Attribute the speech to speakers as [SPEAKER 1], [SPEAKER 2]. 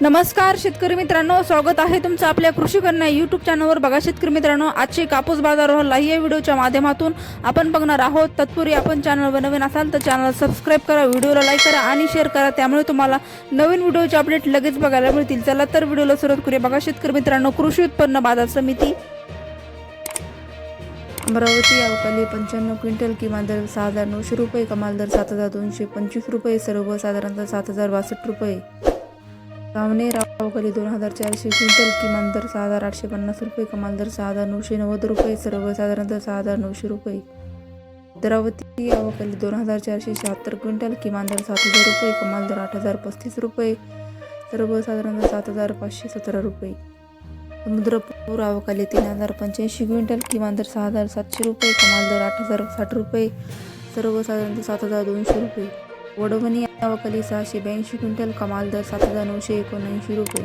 [SPEAKER 1] नमस्कार शेतकरी मित्रांनो. स्वागत आहे तुमचं आपल्या कृषी कन्या यूट्यूब चॅनलवर बघा शेतकरी मित्रांनो आजचे कापूस बाजारावर या व्हिडिओच्या माध्यमातून आपण बघणार आहोत. तत्पूर्वी आपण चॅनलवर नवीन असाल तर चॅनल सबस्क्राईब करा व्हिडिओला लाईक करा आणि शेअर करा. त्यामुळे तुम्हाला नवीन व्हिडिओचे अपडेट लगेच बघायला मिळतील. चला तर व्हिडिओला सुरुवात करूया. बघा शेतकरी मित्रांनो कृषी उत्पन्न बाजार समिती. अमरावती अवकाली पंच्याण्णव क्विंटल किमान दर सहा हजार नऊशे रुपये कमाल दर सात हजार दोनशे पंचवीस रुपये सर्वसाधारणतः सात हजार बासष्ट रुपये. सावने रावकली दोन हजार चारशे क्विंटल किमान दर सहा हजार आठशे पन्नास रुपये कमाल दर सहा हजार नऊशे नव्वद रुपये सर्वसाधारणतः सहा हजार नऊशे रुपये. द्रावती अवकली दोन हजार चारशे शहात्तर क्विंटल किमान दर सात हजार रुपये कमाल दर आठ हजार पस्तीस रुपये सर्वसाधारणतः सात हजार पाचशे सतरा रुपये. समुद्रपूर अवकाली तीन हजार पंच्याऐंशी क्विंटल किमान दर सहा हजार सातशे रुपये कमाल दर आठ हजार साठ रुपये सर्वसाधारणतः सात हजार दोनशे रुपये. वडवणी अवकाली सहाशे ब्याऐंशी क्विंटल कमाल दर सात हजार नऊशे एकोणऐंशी रुपये.